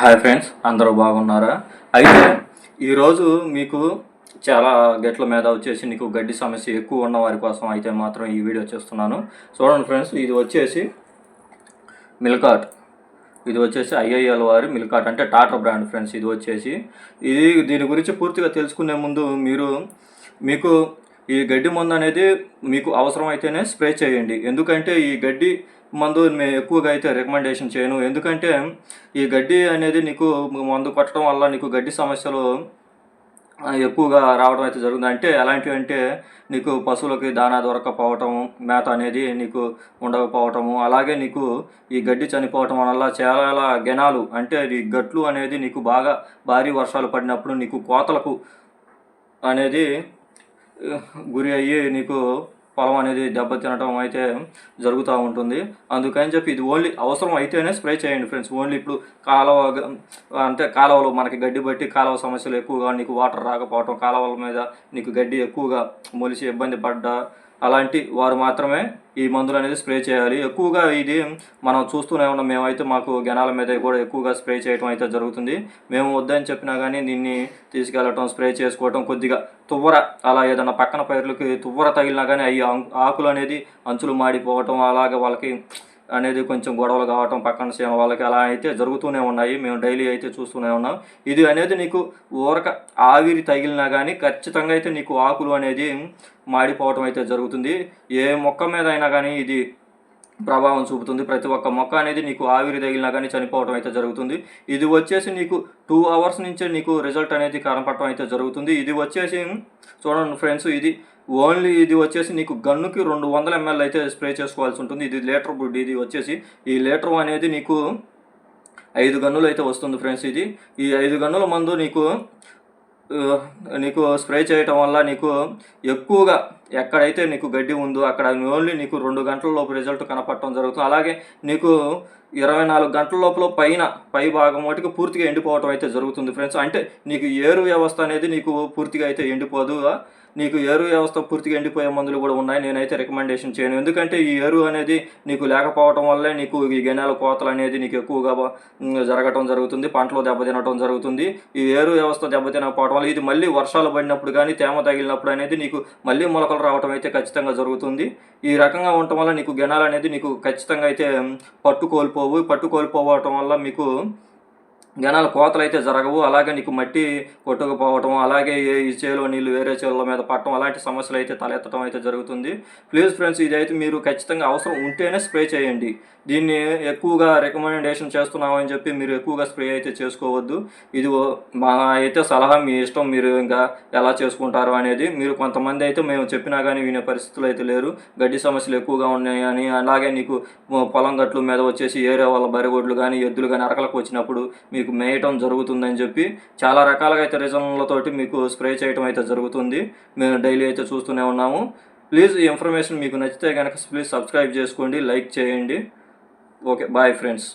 Hi friends అందరూ బాగున్నారా? అయితే ఈరోజు మీకు చాలా గట్ల మీద వచ్చేసి నీకు గడ్డి సమస్య ఎక్కువ ఉన్న వారి కోసం అయితే మాత్రం ఈ వీడియో చేస్తున్నాను. చూడండి ఫ్రెండ్స్ ఇది వచ్చేసి మిల్కాట్. ఇది వచ్చేసి ఐఐఎల్ వారి మిల్కాట్ అంటే టాటా బ్రాండ్ ఫ్రెండ్స్ ఇది వచ్చేసి. ఇది దీని గురించి పూర్తిగా తెలుసుకునే ముందు మీరు మీకు ఈ గడ్డి మందు అనేది మీకు అవసరం అయితేనే స్ప్రే చేయండి. ఎందుకంటే ఈ గడ్డి మందు మేము ఎక్కువగా అయితే రికమెండేషన్ చేయను. ఎందుకంటే ఈ గడ్డి అనేది నీకు మందు కొట్టడం వల్ల నీకు గడ్డి సమస్యలు ఎక్కువగా రావడం అయితే జరుగుతుంది. అంటే ఎలాంటివి అంటే నీకు పశువులకి దానా దొరకకపోవటం మేత అనేది నీకు ఉండకపోవటము అలాగే నీకు ఈ గడ్డి చనిపోవటం వల్ల చాలా గెనాలు అంటే ఈ గట్లు అనేది నీకు బాగా భారీ వర్షాలు పడినప్పుడు నీకు కోతలకు అనేది గురి అయ్యి నీకు పొలం అనేది దెబ్బతినటం అయితే జరుగుతూ ఉంటుంది. అందుకని చెప్పి ఇది ఓన్లీ అవసరం అయితేనే స్ప్రే చేయండి ఫ్రెండ్స్. ఓన్లీ ఇప్పుడు కాలువ అంటే కాలువలు మనకి గడ్డి బట్టి కాలువ సమస్యలు ఎక్కువగా నీకు వాటర్ రాకపోవటం కాలువల మీద నీకు గడ్డి ఎక్కువగా మొలిసి ఇబ్బంది పడ్డా అలాంటి వారు మాత్రమే ఈ మందులు అనేది స్ప్రే చేయాలి. ఎక్కువగా ఇది మనం చూస్తూనే ఉన్నాం. మేమైతే మాకు గణాల మీద కూడా ఎక్కువగా స్ప్రే చేయడం అయితే జరుగుతుంది. మేము వద్దని చెప్పినా కానీ దీన్ని తీసుకెళ్ళటం స్ప్రే చేసుకోవటం కొద్దిగా తువ్వర అలా ఏదైనా పక్కన పైర్లకి తువ్వర తగిలినా కానీ అవి ఆకులు అనేది అంచులు మాడిపోవటం అలాగే వాళ్ళకి అనేది కొంచెం గొడవలు కావటం పక్కన సీమ వాళ్ళకి అలా అయితే జరుగుతూనే ఉన్నాయి. మేము డైలీ అయితే చూస్తూనే ఉన్నాం. ఇది అనేది నీకు ఊరక ఆవిరి తగిలినా కానీ ఖచ్చితంగా అయితే నీకు ఆకులు అనేది మాడిపోవటం అయితే జరుగుతుంది. ఏ మొక్క మీద అయినా కానీ ఇది ప్రభావం చూపుతుంది. ప్రతి ఒక్క మొక్క అనేది నీకు ఆవిరి తగిలినా కానీ చనిపోవడం అయితే జరుగుతుంది. ఇది వచ్చేసి నీకు టూ అవర్స్ నుంచే నీకు రిజల్ట్ అనేది కనపడటం అయితే జరుగుతుంది. ఇది వచ్చేసి చూడండి ఫ్రెండ్స్ ఇది ఓన్లీ ఇది వచ్చేసి నీకు గన్నుకి రెండు వందల ఎంఎల్ అయితే స్ప్రే చేసుకోవాల్సి ఉంటుంది. ఇది లీటర్ బుడ్ ఇది వచ్చేసి ఈ లీటర్ అనేది నీకు ఐదు గన్నులు అయితే వస్తుంది ఫ్రెండ్స్ ఇది. ఈ ఐదు గన్నుల మందు నీకు నీకు స్ప్రే చేయటం వల్ల నీకు ఎక్కువగా ఎక్కడైతే నీకు గడ్డి ఉందో అక్కడ ఓన్లీ నీకు రెండు గంటల లోపు రిజల్ట్ కనపడటం జరుగుతుంది. అలాగే నీకు ఇరవై నాలుగు గంటల లోపల పైన పై భాగం మటుకు పూర్తిగా ఎండిపోవటం అయితే జరుగుతుంది. ఫ్రెండ్స్ అంటే నీకు ఏరు వ్యవస్థ అనేది నీకు పూర్తిగా అయితే ఎండిపోదు. నీకు ఏరు వ్యవస్థ పూర్తిగా ఎండిపోయే మందులు కూడా ఉన్నాయి. నేనైతే రికమెండేషన్ చేయను. ఎందుకంటే ఈ ఎరువు అనేది నీకు లేకపోవటం వల్లే నీకు ఈ గెనాల కోతలు అనేది నీకు ఎక్కువగా జరగటం జరుగుతుంది. పంటలు దెబ్బతినటం జరుగుతుంది. ఈ ఏరు వ్యవస్థ దెబ్బతినకపోవడం వల్ల ఇది మళ్ళీ వర్షాలు పడినప్పుడు కానీ తేమ తగిలినప్పుడు అనేది నీకు మళ్ళీ మొలకలు రావటం అయితే ఖచ్చితంగా జరుగుతుంది. ఈ రకంగా ఉండటం వల్ల నీకు గెనాలు అనేది నీకు ఖచ్చితంగా అయితే పట్టు కోల్పోవు పట్టు కోల్పోవటం వల్ల మీకు జనాల కోతలు అయితే జరగవు. అలాగే నీకు మట్టి కొట్టుకుపోవటం అలాగే ఏ- ఈ చేలో నీళ్ళు వేరే చేల మీద పట్టడం అలాంటి సమస్యలు అయితే తలెత్తడం అయితే జరుగుతుంది. ప్లీజ్ ఫ్రెండ్స్ ఇది అయితే మీరు ఖచ్చితంగా అవసరం ఉంటేనే స్ప్రే చేయండి. దీన్ని ఎక్కువగా రికమెండేషన్ చేస్తున్నామని చెప్పి మీరు ఎక్కువగా స్ప్రే అయితే చేసుకోవద్దు. ఇది మా అయితే సలహా మీ ఇష్టం మీరు ఇంకా ఎలా చేసుకుంటారు అనేది మీరు కొంతమంది అయితే మేము చెప్పినా కానీ వినే పరిస్థితులు అయితే లేరు. గడ్డి సమస్యలు ఎక్కువగా ఉన్నాయని అలాగే నీకు పొలం గట్లు మీద వచ్చేసి ఏరే వాళ్ళ బరిగొడ్లు కానీ ఎద్దులు కానీ అరకలకు వచ్చినప్పుడు మీ మీకు మేయటం జరుగుతుందని చెప్పి చాలా రకాలుగా అయితే రీజన్లతోటి మీకు స్ప్రే చేయటం అయితే జరుగుతుంది. మేము డైలీ అయితే చూస్తూనే ఉన్నాము. ప్లీజ్ ఈ ఇన్ఫర్మేషన్ మీకు నచ్చితే కనుక ప్లీజ్ సబ్స్క్రైబ్ చేసుకోండి లైక్ చేయండి. Okay bye friends.